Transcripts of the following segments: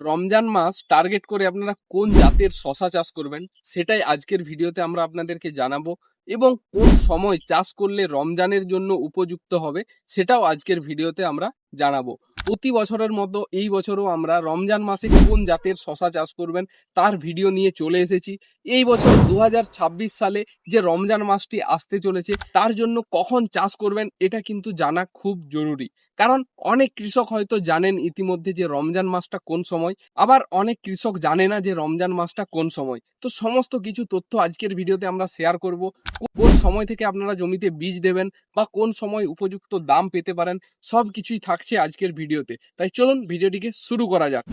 রমজান মাস target করে আপনারা কোন জাতের শশা চাষ করবেন, সেটাই আজকের ভিডিওতে আমরা আপনাদেরকে জানাব এবং কোন সময় চাষ করলে রমজানের জন্য উপযুক্ত হবে, সেটাও আজকের ভিডিওতে আমরা জানাব। প্রতি বছরের মতো এই বছরও আমরা রমজান মাসে কোন জাতের শশা চাষ করবেন তার ভিডিও নিয়ে চলে এসেছি। এই বছর দু হাজার ছাব্বিশ সালে যে রমজান মাসটি আসতে চলেছে, তার জন্য কখন চাষ করবেন এটা কিন্তু জানা খুব জরুরি। কারণ অনেক কৃষক হয়তো জানেন ইতিমধ্যে যে রমজান মাসটা কোন সময়, আবার অনেক কৃষক জানে না যে রমজান মাসটা কোন সময়। তো সমস্ত কিছু তথ্য আজকের ভিডিওতে আমরা শেয়ার করব। সময় থেকে আপনারা জমিতে বীজ দেবেন বা কোন সময় উপযুক্ত দাম পেতে পারেন, সব কিছুই থাকছে আজকের ভিডিওতে। তাই চলুন ভিডিওটিকে শুরু করা যাক।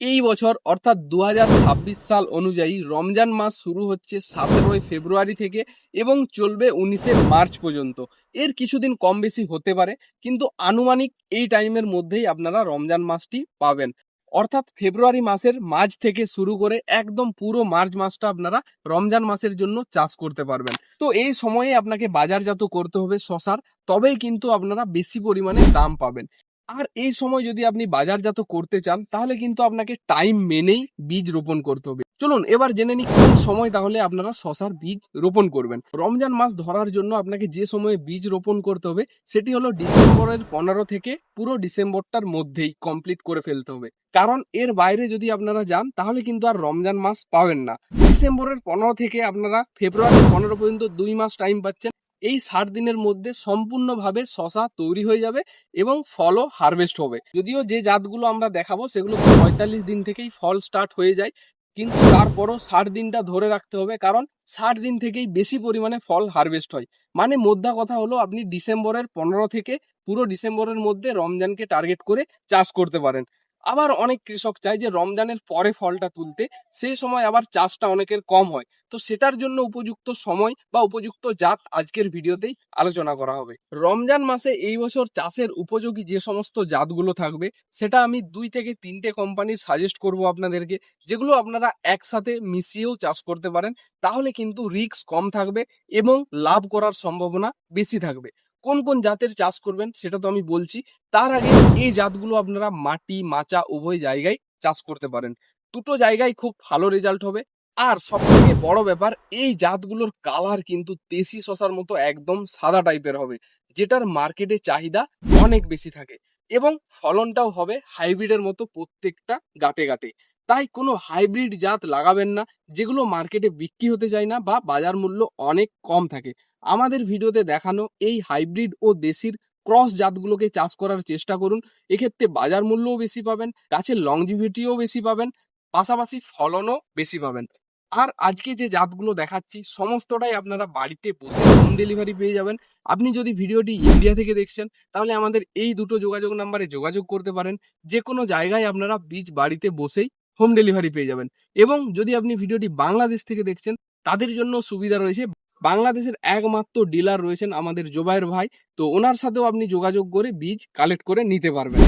এই বছর অর্থাৎ দু হাজার ছাব্বিশ সাল অনুযায়ী রমজান মাস শুরু হচ্ছে সতেরোই ফেব্রুয়ারি থেকে এবং চলবে উনিশে মার্চ পর্যন্ত। এর কিছুদিন কম বেশি হতে পারে, কিন্তু আনুমানিক এই টাইমের মধ্যেই আপনারা রমজান মাসটি পাবেন। অর্থাৎ ফেব্রুয়ারি মাসের মাঝ থেকে শুরু করে একদম পুরো মার্চ মাসটা আপনারা রমজান মাসের জন্য চাষ করতে পারবেন। তো এই সময়ে আপনাকে বাজারজাত করতে হবে শশার, তবেই কিন্তু আপনারা বেশি পরিমাণে দাম পাবেন। আর এই সময় যদি আপনি বাজারজাত করতে চান, তাহলে কিন্তু আপনাকে টাইম মেনেই বীজ রোপণ করতে হবে। চলুন, এবার জেনে নিই কোন সময় তাহলে আপনারা শশার বীজ রোপণ করবেন। রমজান মাস ধরার জন্য আপনাকে যে সময়ে বীজ রোপণ করতে হবে, সেটি হলো ডিসেম্বরের পনেরো থেকে পুরো ডিসেম্বরটার মধ্যেই কমপ্লিট করে ফেলতে হবে। কারণ এর বাইরে যদি আপনারা যান, তাহলে কিন্তু আর রমজান মাস পাবেন না। ডিসেম্বরের পনেরো থেকে আপনারা ফেব্রুয়ারি পনেরো পর্যন্ত দুই মাস টাইম পাচ্ছেন। এই ষাট দিনের মধ্যে সম্পূর্ণভাবে শশা তৈরি হয়ে যাবে এবং ফলও হারভেস্ট হবে। যদিও যে জাতগুলো আমরা দেখাবো সেগুলো পঁয়তাল্লিশ দিন থেকেই ফল স্টার্ট হয়ে যায়, কিন্তু তারপরও ষাট দিনটা ধরে রাখতে হবে কারণ ষাট দিন থেকেই বেশি পরিমাণে ফল হারভেস্ট হয়। মানে মোদ্দা কথা হলো আপনি ডিসেম্বরের পনেরো থেকে পুরো ডিসেম্বরের মধ্যে রমজানকে টার্গেট করে চাষ করতে পারেন। আবার অনেক কৃষক চায় যে রমজানের পরে ফলটা তুলতে, সেই সময় আবার চাষটা অনেকের কম হয়। তো সেটার জন্য উপযুক্ত সময় বা উপযুক্ত জাত আজকের ভিডিওতেই আলোচনা করা হবে। রমজান মাসে এই বছর চাষের উপযোগী যে সমস্ত জাতগুলো থাকবে, সেটা আমি দুই থেকে তিনটে কোম্পানির সাজেস্ট করব আপনাদেরকে, যেগুলো আপনারা একসাথে মিশিয়েও চাষ করতে পারেন। তাহলে কিন্তু রিস্ক কম থাকবে এবং লাভ করার সম্ভাবনা বেশি থাকবে। কোন কোন জাতের চাষ করবেন সেটা তো আমি বলছি। তার আগে এই জাতগুলো আপনারা মাটি, মাচা উভয় জায়গায় চাষ করতে পারেন। দুটো জায়গায় খুব ভালো রেজাল্ট হবে। আর সব থেকে বড় ব্যাপার, এই জাতগুলোর কালার কিন্তু দেশি শশার মতো একদম সাদা টাইপের হবে, যেটার মার্কেটে চাহিদা অনেক বেশি থাকে এবং ফলনটাও হবে হাইব্রিডের মতো প্রত্যেকটা গাটে গাটে। তাই কোনো হাইব্রিড জাত লাগাবেন না, যেগুলো মার্কেটে বিক্রি হতে যায় না বা বাজার মূল্য অনেক কম থাকে। আমাদের ভিডিওতে দেখানো এই হাইব্রিড ও দেশির ক্রস জাতগুলোকে চাষ করার চেষ্টা করুন। এক্ষেত্রে বাজার মূল্যও বেশি পাবেন, গাছের লংজিভিটিও বেশি পাবেন, পাশাপাশি ফলনও বেশি পাবেন। আর আজকে যে জাতগুলো দেখাচ্ছি, সমস্তটাই আপনারা বাড়িতে বসে হোম ডেলিভারি পেয়ে যাবেন। আপনি যদি ভিডিওটি ইন্ডিয়া থেকে দেখছেন, তাহলে আমাদের এই দুটো যোগাযোগ নাম্বারে যোগাযোগ করতে পারেন। যে কোনো জায়গায় আপনারা বীজ বাড়িতে বসেই হোম ডেলিভারি পেয়ে যাবেন। এবং যদি আপনি ভিডিওটি বাংলাদেশ থেকে দেখছেন, তাদের জন্য সুবিধা রয়েছে বাংলাদেশের একমাত্র ডিলার রয়েছেন আমাদের জোবাইর ভাই। তো ওনার সাথেও আপনি যোগাযোগ করে বীজ কালেক্ট করে নিতে পারবেন।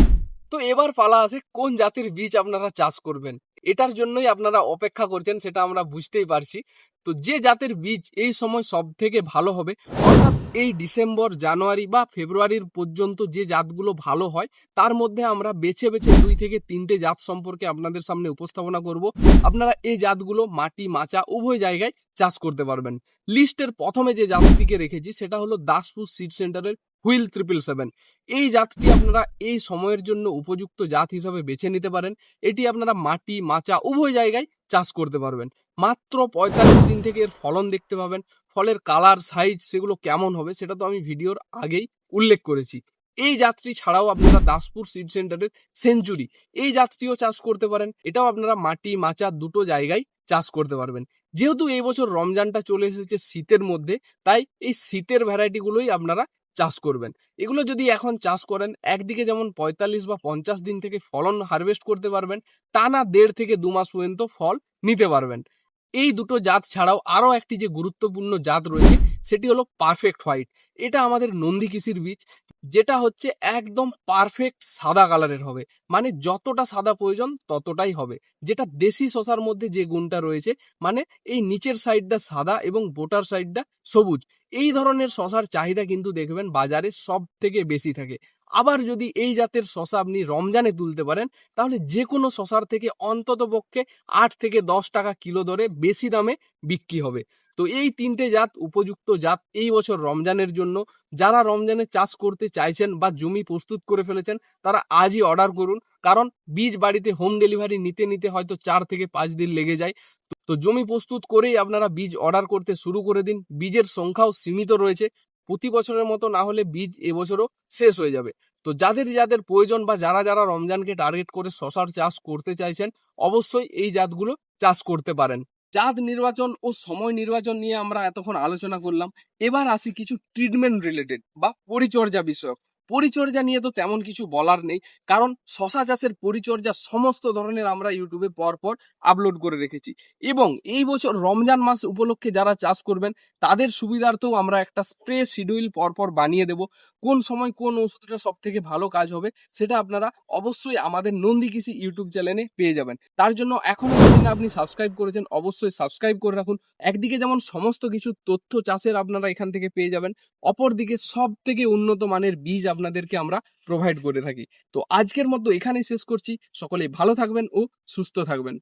তো এবার পালা আছে কোন জাতের বীজ আপনারা চাষ করবেন? এটার জন্যই আপনারা অপেক্ষা করছেন, সেটা আমরা বুঝতেই পারছি। তো যে জাতের বীজ এই সময় সব থেকে ভালো হবে, অর্থাৎ এই ডিসেম্বর, জানুয়ারি বা ফেব্রুয়ারির পর্যন্ত যে জাতগুলো ভালো হয়, তার মধ্যে আমরা বেছে বেছে দুই থেকে তিনটে জাত সম্পর্কে আপনাদের সামনে উপস্থাপনা করব। আপনারা এই জাতগুলো মাটি, মাচা উভয় জায়গায় চাষ করতে পারবেন। লিস্টের প্রথমে যে জাতটিকে রেখেছি, সেটা হলো দাসপুর সিড সেন্টারের হুইল ট্রিপল সেভেন। এই জাতটি আপনারা এই সময়ের জন্য উপযুক্ত জাত হিসাবে বেছে নিতে পারেন। এটি আপনারা মাটি, মাচা উভয় জায়গায় চাষ করতে পারবেন। মাত্র পঁয়তাল্লিশ দিন থেকে এর ফলন দেখতে পাবেন। ফলের কালার, সাইজ সেগুলো কেমন হবে সেটা তো আমি ভিডিওর আগেই উল্লেখ করেছি। এই জাতটি ছাড়াও আপনারা দাসপুর সিড সেন্টারের সেঞ্চুরি, এই জাতটিও চাষ করতে পারেন। এটাও আপনারা মাটি, মাচা দুটো জায়গায় চাষ করতে পারবেন। যেহেতু এই বছর রমজানটা চলে এসেছে শীতের মধ্যে, তাই এই শীতের ভ্যারাইটিগুলোই আপনারা চাষ করবেন। এগুলো যদি এখন চাষ করেন, একদিকে যেমন পঁয়তাল্লিশ বা পঞ্চাশ দিন থেকে ফলন হারভেস্ট করতে পারবেন, টানা দেড় থেকে দু মাস পর্যন্ত ফল নিতে পারবেন। এই দুটো জাত ছাড়াও আরও একটি যে গুরুত্বপূর্ণ জাত রয়েছে, সেটি হলো পারফেক্ট হোয়াইট এটা আমাদের নন্দী কৃষির বীজ যেটা হচ্ছে একদম পারফেক্ট সাদা কালারের হবে। মানে যতটা সাদা প্রয়োজন ততটাই হবে। যেটা দেশি শশার মধ্যে যে গুণটা রয়েছে মানে এই নিচের সাইডটা সাদা এবং বোটার সাইডটা সবুজ। এই ধরনের শশার চাহিদা কিন্তু দেখবেন বাজারে সব থেকে বেশি থাকে। আবার যদি এই জাতের শশা আপনি রমজানে তুলতে পারেন, তাহলে যে কোনো শশার থেকে অন্তত পক্ষে আট থেকে দশ টাকা কিলো দরে বেশি দামে বিক্রি হবে। তো এই তিনটে জাত, উপযুক্ত জাত এই বছর রমজানের জন্য যারা রমজানে চাষ করতে চাইছেন বা জমি প্রস্তুত করে ফেলেছেন, তারা আজই অর্ডার করুন। কারণ বীজ বাড়িতে হোম ডেলিভারি নিতে নিতে হয়তো চার থেকে পাঁচ দিন লেগে যায়। তো জমি প্রস্তুত করেই আপনারা বীজ অর্ডার করতে শুরু করে দিন। বীজের সংখ্যাও সীমিত রয়েছে। প্রতি বছরের মতো না হলে বীজ এবছরও শেষ হয়ে যাবে। তো যাদের যাদের প্রয়োজন বা যারা যারা রমজানকে টার্গেট করে শশার চাষ করতে চাইছেন, অবশ্যই এই জাতগুলো চাষ করতে পারেন। জাত নির্বাচন ও সময় নির্বাচন নিয়ে আমরা এতক্ষণ আলোচনা করলাম। এবার আসি কিছু ট্রিটমেন্ট রিলেটেড বা পরিচর্যা বিষয়ক। পরিচর্যা নিয়ে তো তেমন কিছু বলার নেই। কারণ শশা চাষের পরিচর্যা সমস্ত ধরনের আমরা ইউটিউবে পরপর আপলোড করে রেখেছি। এবং এই বছর রমজান মাস উপলক্ষে যারা চাষ করবেন, তাদের সুবিধার্থেও আমরা একটা স্প্রে শিডিউল পরপর বানিয়ে দেব। কোন সময় কোন ওষুধটা সব থেকে ভালো কাজ হবে, সেটা আপনারা অবশ্যই আমাদের নন্দী কৃষি ইউটিউব চ্যানেলে পেয়ে যাবেন। তার জন্য এখনও যদি আপনি সাবস্ক্রাইব করেছেন, অবশ্যই সাবস্ক্রাইব করে রাখুন। একদিকে যেমন সমস্ত কিছু তথ্য চাষের আপনারা এখান থেকে পেয়ে যাবেন, অপরদিকে সব থেকে উন্নত মানের বীজ আপনাদেরকে আমরা প্রোভাইড করে থাকি। তো আজকের মতো এখানেই শেষ করছি। সকলেই ভালো থাকবেন ও সুস্থ থাকবেন।